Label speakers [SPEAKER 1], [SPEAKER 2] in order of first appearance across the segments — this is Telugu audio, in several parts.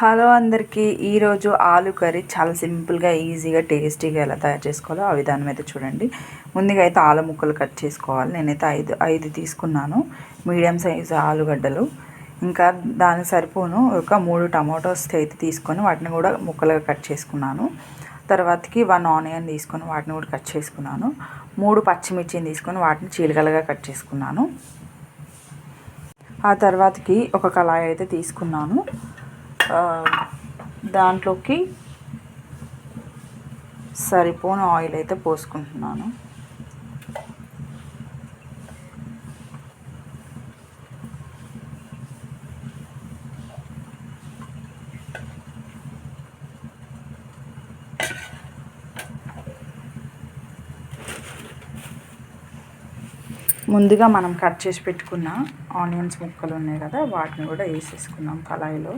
[SPEAKER 1] హలో అందరికీ. ఈరోజు ఆలు కర్రీ చాలా సింపుల్గా ఈజీగా టేస్టీగా ఎలా తయారు చేసుకోవాలో ఆ విధానం అయితే చూడండి. ముందుగా అయితే ఆలు ముక్కలు కట్ చేసుకోవాలి. నేనైతే ఐదు ఐదు తీసుకున్నాను. మీడియం సైజు ఆలుగడ్డలు. ఇంకా దానికి సరిపోను ఒక మూడు టమాటోస్ అయితే తీసుకొని వాటిని కూడా ముక్కలుగా కట్ చేసుకున్నాను. తర్వాతకి వన్ ఆనియన్ తీసుకొని వాటిని కూడా కట్ చేసుకున్నాను. మూడు పచ్చిమిర్చిని తీసుకొని వాటిని చీలికలుగా కట్ చేసుకున్నాను. ఆ తర్వాతకి ఒక కళాయి అయితే తీసుకున్నాను. దాంట్లోకి సరిపోని ఆయిల్ అయితే పోసుకుంటున్నాను. ముందుగా మనం కట్ చేసి పెట్టుకున్న ఆనియన్స్ ముక్కలు ఉన్నాయి కదా వాటిని కూడా వేసేసుకున్నాం కళాయిలో.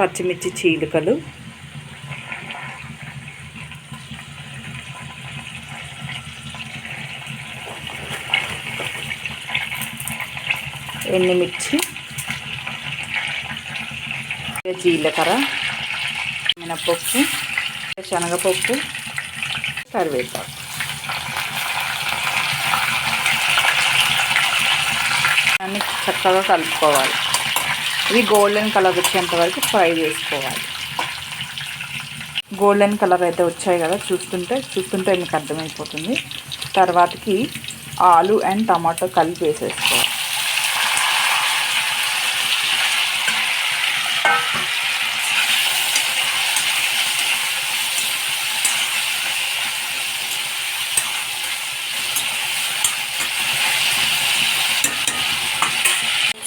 [SPEAKER 1] పచ్చిమిర్చి చీలికలు. ఎండుమిర్చి. జీలకర్ర. మినపప్పు శనగపప్పు. కరివేపాకు. చక్కగా కలుపుకోవాలి. ఇవి గోల్డెన్ కలర్ వచ్చేంత వరకు ఫ్రై చేసుకోవాలి. గోల్డెన్ కలర్ అయితే వచ్చాయి కదా చూస్తుంటే చూస్తుంటే మీకు అర్థమైపోతుంది. తర్వాతకి ఆలు అండ్ టమాటో కలిపి వేసేసుకోవాలి.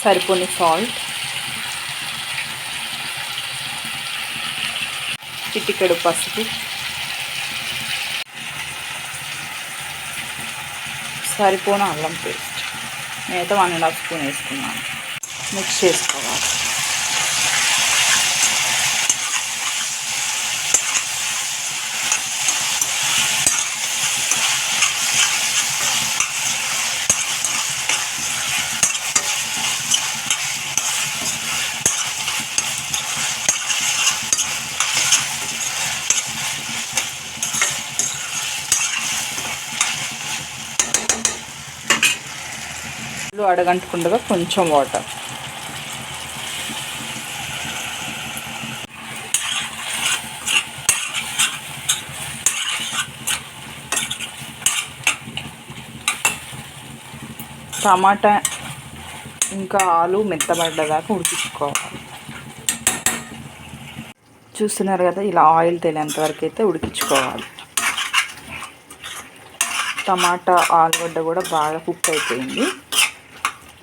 [SPEAKER 1] సరిపోని సాల్ట్ చిటికెడు పసుపు. సరిపోను అల్లం పేస్ట్. నేనైతే వన్ అండ్ హాఫ్ స్పూన్ వేసుకున్నాను. మిక్స్ చేసుకోవాలి. అడగంటుకుండగా కొంచెం వాటర్. టమాటా ఇంకా ఆలు మెత్తబడ్డదాకా ఉడికించుకోవాలి. చూస్తున్నారు కదా ఇలా ఆయిల్ తేలేంత వరకు అయితే ఉడికించుకోవాలి. టమాటా ఆలుగడ్డ కూడా బాగా కుక్ అయిపోయింది.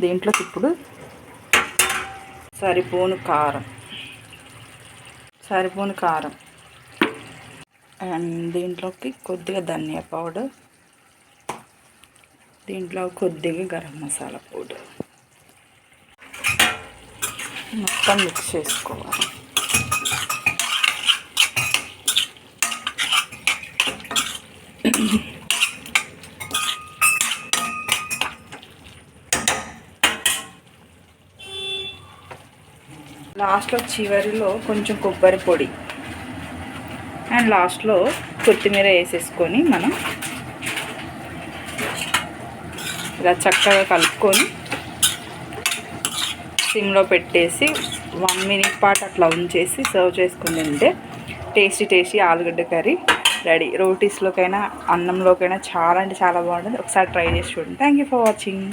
[SPEAKER 1] దీంట్లోకి ఇప్పుడు? సరిపోను కారం. సరిపోను కారం. అండ్ దీంట్లోకి కొద్దిగా ధనియా పౌడర్. దీంట్లో కొద్దిగా గరం మసాలా పౌడర్. మొత్తం మిక్స్ చేసుకోవాలి. లాస్ట్లో చివరిలో కొంచెం కొబ్బరి పొడి. అండ్ లాస్ట్లో కొత్తిమీర వేసేసుకొని మనం ఇలా చక్కగా కలుపుకొని సిమ్లో పెట్టేసి వన్ మినిట్ పాటు అట్లా ఉంచేసి సర్వ్ చేసుకుని తింటే టేస్టీ టేస్టీ ఆలుగడ్డ కర్రీ రెడీ. రోటీస్లోకైనా అన్నంలోకైనా చాలా అంటే చాలా బాగుంటుంది. ఒకసారి ట్రై చేసి చూడండి. Thank you for watching